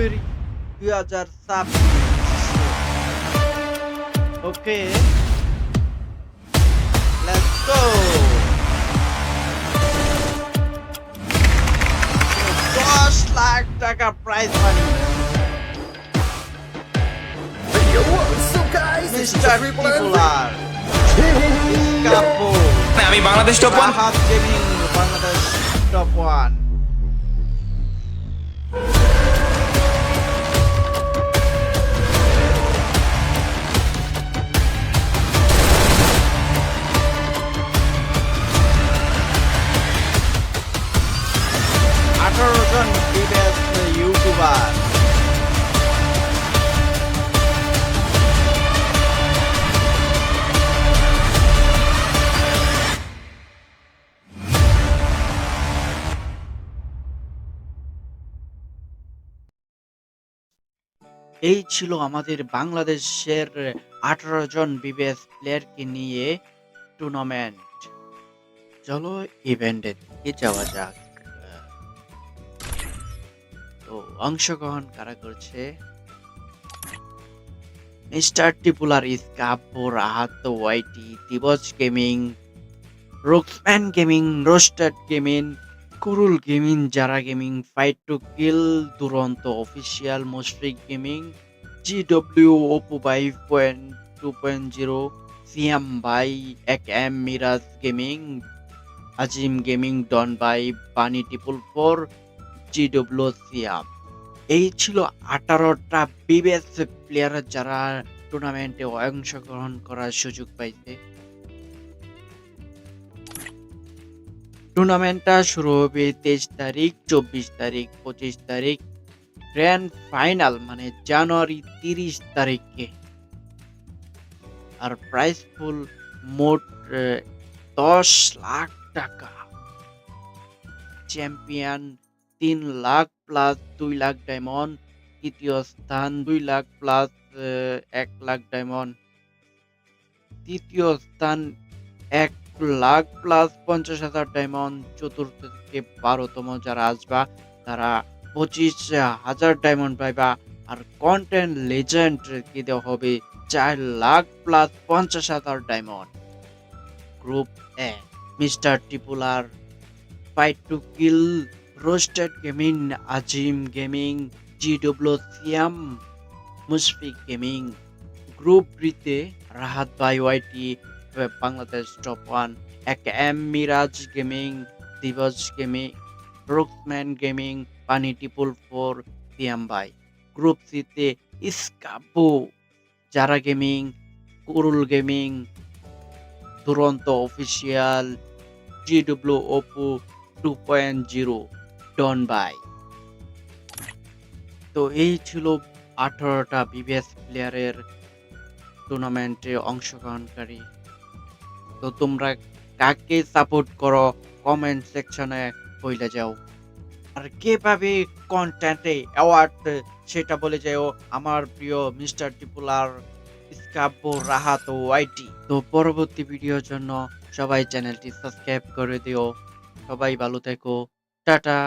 দুই হাজার ছাব্বিশ ওকে। লেটস গো দশ লাখ টাকা prize money Yo, what's up, guys? This is mister Triple M. টিপুলার কাপড় আমি Bangladesh top one Bangladesh top one এই ছিল আমাদের বাংলাদেশের আঠারো জন বিবেস প্লেয়ারকে নিয়ে টুর্নামেন্ট চলো ইভেন্টের দিকে যাওয়া যাক। অংশগ্রহণ কারা করছে? মিস্টার টিপুলার ইসকাপো রাহাত, ওয়াইটি, দিবস গেমিং রোক্সম্যান গেমিং, রোস্টার গেমিং, কুরুল gaming, Zara gaming, fight to kill, Duronto official Mushfiq gaming G W Oppo by point two point zero CM by এক M, Miraj gaming, Azim gaming, Don by বানি টিপুল four G W Siam. এই ছিল আঠারোটা বিবেস player যারা টুর্নামেন্টে অংশগ্রহণ করার সুযোগ পাইছে। টুর্নামেন্টটা শুরু হবে তেইশ তারিখ, চব্বিশ তারিখ, পঁচিশ তারিখ গ্র্যান্ড ফাইনাল মানে জানুয়ারি তিরিশ তারিখে। আর প্রাইস ফুল মোট দশ লাখ টাকা। চ্যাম্পিয়ন তিন লাখ প্লাস দুই লাখ ডায়মন্ড তৃতীয় স্থান দুই লাখ প্লাস এক লাখ ডায়মন্ড তৃতীয় স্থান এক লাখ প্লাস পঞ্চাশ হাজার ডায়মন্ড চতুর্থ থেকে বারোতম যারা আসবা, তারা পঁচিশ হাজার ডায়মন্ড পাইবা। আর কন্টেন্ট লেজেন্ড কি দেওয়া হবে? চার লাখ প্লাস পঞ্চাশ হাজার diamond group A mister টিপুলার fight to kill roasted gaming Azim gaming G W Siam Mushfiq gaming group বিতে Rahat by YT Bangladesh top one এক এম মিরাজ গেমিং দিবস গেমিং রোকম্যান গেমিং পানি টিপুল ফোর সিয়াম বাই গ্রুপ সিতে ইস্কাবু যারা gaming Kurul gaming Duronto official G W Oppo two point zero Don by. তো এই ছিল আঠারোটা বিবিএস প্লেয়ারের টুর্নামেন্টে অংশগ্রহণকারী। তো তোমরা কাকে সাপোর্ট করো কমেন্ট সেকশনে বলে যাও। আর কে পাবে কন্টেন্টে অ্যাওয়ার্ড সেটা বলে যাও আমার প্রিয় মিস্টার টিপুলার স্কাব্য রাহাত ও তো পরবর্তী ভিডিওর জন্য সবাই চ্যানেলটি সাবস্ক্রাইব করে দিও। সবাই ভালো থেকো। টাটা।